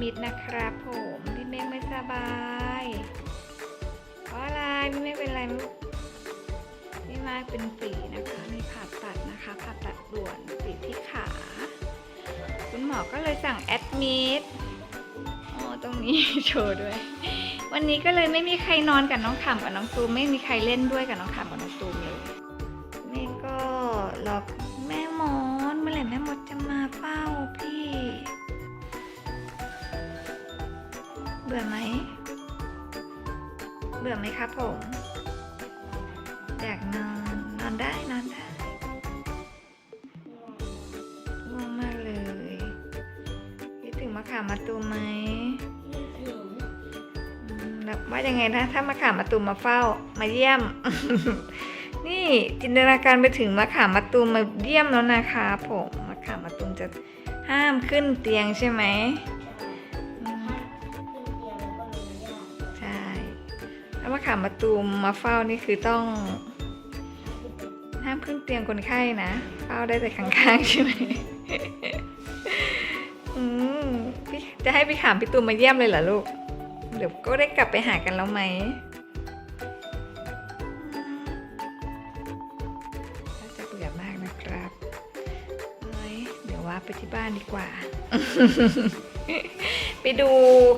มิดนะครับผมพี่เมฆไม่สบายเพราะอะไรพี่เมฆเป็นอะไรไม่รู้พี่มากเป็นฝีนะคะ มีผ่าตัดนะคะผ่าตัดด่วนฝีที่ขา คุณหมอก็เลยสั่งแอดมิดโอ๋อตรงนี้โชว์ด้วย วันนี้ก็เลยไม่มีใครนอนกับน้องขำกับน้องตูมไม่มีใครเล่นด้วยกับน้องขำกับน้องตูมเลยนี่ก็รอแม่มดเมื่อไหร่แม่มดจะมาเฝ้าพี่ เบื่อไหม เบื่อไหมครับผม อยากนอนนอนได้นอนได้ง่วงมากเลยคิดถึงมะขามมาตูมไหมอืมแล้วว่ายังไงนะถ้ามะขามมาตูมมาเฝ้า มาเยี่ยม นี่จินตนาการไปถึงมะขามมาตูมมาเยี่ยมแล้วนะคะผมมะขามมาตูมจะห้ามขึ้นเตียงใช่ไหมามะขามมาตูมมาเฝ้านี่คือต้อง ห้ามขึ้นเตียงคนไข้นะ เฝ้าได้แต่ข้างๆใช่ไหมอืมพี่จะให้พี่ขามพี่ตูมมาเยี่ยมเลยเหรอลูก เดี๋ยวก็ได้กลับไปหากันแล้วไหมน่าจะเบื่อมากนะครับเฮ้ยเดี๋ยวว่าไปที่บ้านดีกว่า ไปดู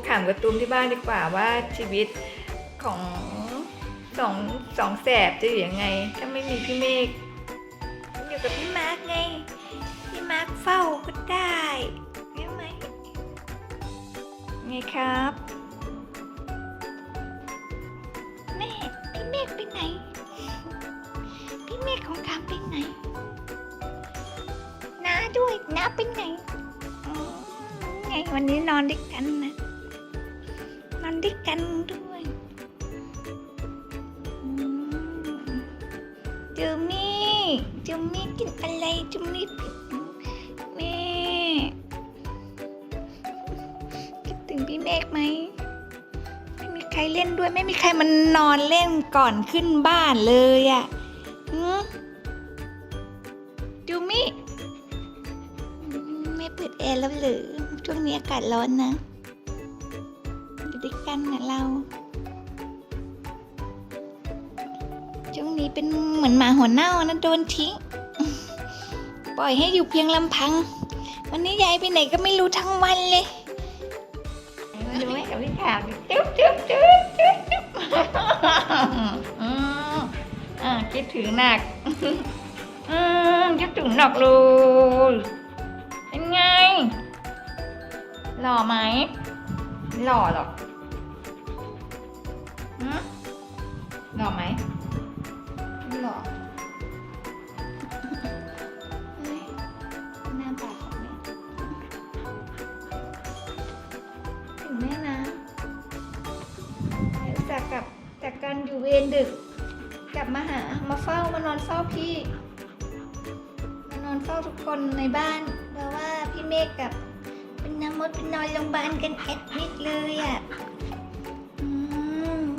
ขาวการ์ตูนที่บ้านดีกว่าว่าชีวิต ของสองสองแสบจะอยู่ยังไง ถ้าไม่มีพี่เมฆอยู่กับพี่มาร์กไง พี่มาร์กเฝ้าก็ได้ใช่ไหมไงครับแม่พี่เมฆไปไหน พี่เมฆของทางไปไหนน้าด้วยน้าไปไหนไงวันนี้นอนด้วยกันนะนอนด้วยกันด้วย จูมี่จูมี่กินอะไรจูมี่แม่คิดถึงพี่เมฆไหมไม่มีใครเล่นด้วยไม่มีใครมันนอนเล่นก่อนขึ้นบ้านเลยอะ่ะหือจูมี่ไม่เปิดแอร์แล้วหรือช่วงนี้อากาศร้อนนะอยู่ด้วยกันนะเรา ช่วงนี้เป็นเหมือนหมาหัวเน่านะโดนทิ้ง ปล่อยให้อยู่เพียงลำพัง วันนี้ยายไปไหนก็ไม่รู้ทั้งวันเลยดูแม่กับพี่ขาวจุ๊บจุ๊บจุ๊บจุ๊บจุ๊บอ่าคิดถึงหนักอืมคิดถึงหนักเลยเป็นไง หล่อไหมหล่อหรอหล่อไหม กลับจากการอยู่เวรดึก กลับมาหามาเฝ้ามานอนเฝ้าพี่มานอนเฝ้าทุกคนในบ้านเพราะว่าพี่เมฆกับเป็นน้ำมดเป็นนอนโรงพยาบาลกันแอดมิดเลยอะ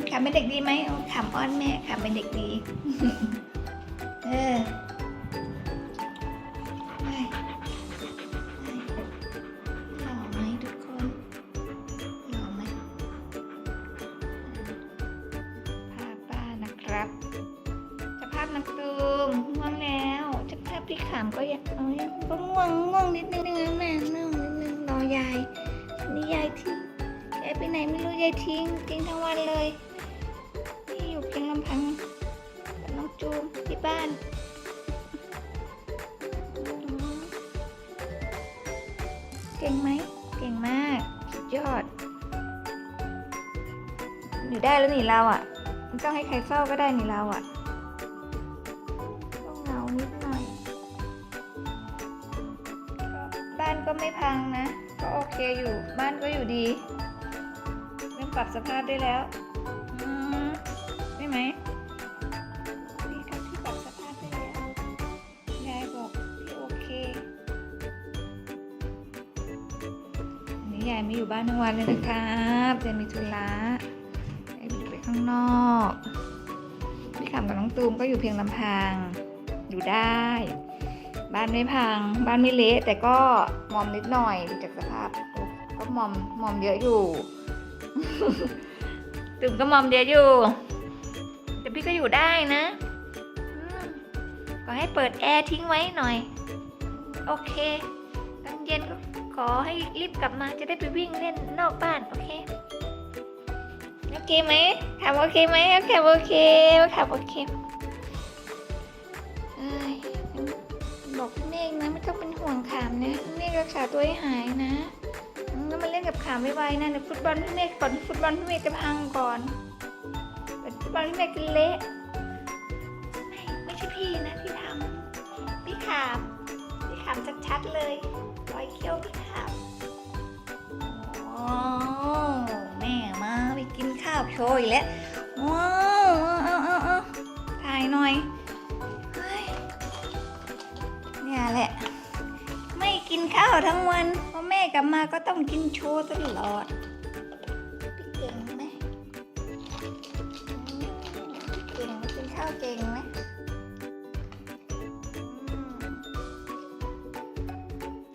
ขำเป็นเด็กดีไหมขำอ้อนแม่ขำเป็นเด็กดี เออ ครับสภาพนักตูมง่วงแล้วสภาพพี่ขามก็ยังเอ้ยก็ง่วงง่วงนิดนึงนะแม่นั่งนิดนึงรอยายนี่ยายทิ้งยายไปไหนไม่รู้ยายทิ้งทิ้งทั้งวันเลยนี่อยู่เพียงลำพังกับน้องจูมที่บ้านเก่งไหมเก่งมากสุดยอดอยู่ได้แล้วนี่เราอะ ไม่ต้องให้ใครเฝ้าก็ได้นี่เราอะก็เหงานิดหน่อย บ้านก็ไม่พังนะ ก็โอเคอยู่ บ้านก็อยู่ดีเริ่มปรับสภาพได้แล้วอืมไหมนี่ครับที่ปรับสภาพได้แล้วยายบอกพี่โอเควันนี้ยายไม่อยู่บ้านทั้งวันเลยนะครับยายมีธุระ ตูมก็อยู่เพียงลำพัง อยู่ได้ บ้านไม่พัง บ้านไม่เละแต่ก็มอมนิดหน่อยดูจากสภาพ ก็มอมมอมเยอะอยู่ตุ่มก็มอมเยอะอยู่แต่พี่ก็อยู่ได้นะอืมก็ให้เปิดแอร์ทิ้งไว้หน่อย โอเคตอนเย็นก็ขอให้รีบกลับมาจะได้ไปวิ่งเล่นนอกบ้าน โอเค โอเคไหมขับโอเคไหมขับโอเคขับโอเค บอกพี่เมฆนะไม่ต้องเป็นห่วงขามนะพี่เมฆรักษาตัวให้หายนะแล้วมาเล่นกับขามไวๆนะเดี๋ยวฟุตบอลพี่เมฆก่อนฟุตบอลพี่เมฆจะพังก่อนฟุตบอลพี่เมฆจะเละไม่ไม่ใช่พี่นะที่ทำพี่ขามพี่ขามชัดๆเลยรอยเขี้ยวพี่ขามโอ๋อแม่มาไปกินข้าวโชยแล้วว้าวเอาเอาเอาถ่ายหน่อยาวทั้งวันพราะแม่กลับมาก็ต้องกินโชว์ตลอดพี่เก่งไหมเก่งกินข้าวเก่งไหมอืม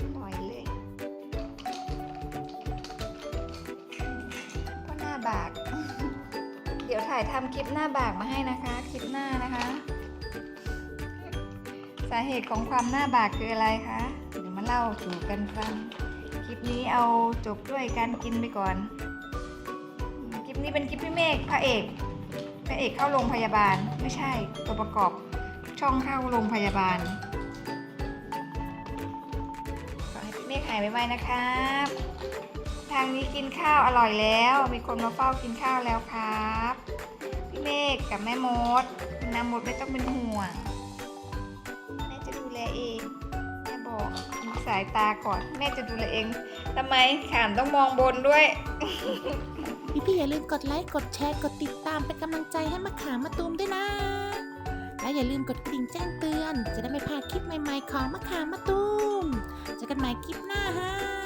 อร่อยเลยก็หน้าบาก เดี๋ยวถ่ายทำคลิปหน้าบากมาให้นะคะ คลิปหน้านะคะ สาเหตุของความหน้าบากคืออะไรคะ เล่าสู่กันฟัง คลิปนี้เอาจบด้วยการกินไปก่อน คลิปนี้เป็นคลิปพี่เมฆพระเอกพระเอกเข้าโรงพยาบาลไม่ใช่ตัวประกอบช่องเข้าโรงพยาบาลขอให้พี่เมฆหายไวๆนะครับ ทางนี้กินข้าวอร่อยแล้ว มีคนมาเฝ้ากินข้าวแล้วครับพี่เมฆกับแม่มดน้ำมดไม่ต้องเป็นห่วงแม่จะดูแลเอง อกสายตาก่อน แม่จะดูแลเองทำไมขามต้องมองบนด้วย พี่ๆอย่าลืมกดไลค์ กดแชร์ กดติดตามเป็นกำลังใจให้มะขามมาตูมด้วยนะ และอย่าลืมกดกระดิ่งแจ้งเตือน จะได้ไม่พลาดคลิปใหม่ๆของมะขามมาตูมเจอกันใหม่คลิปหน้าฮะ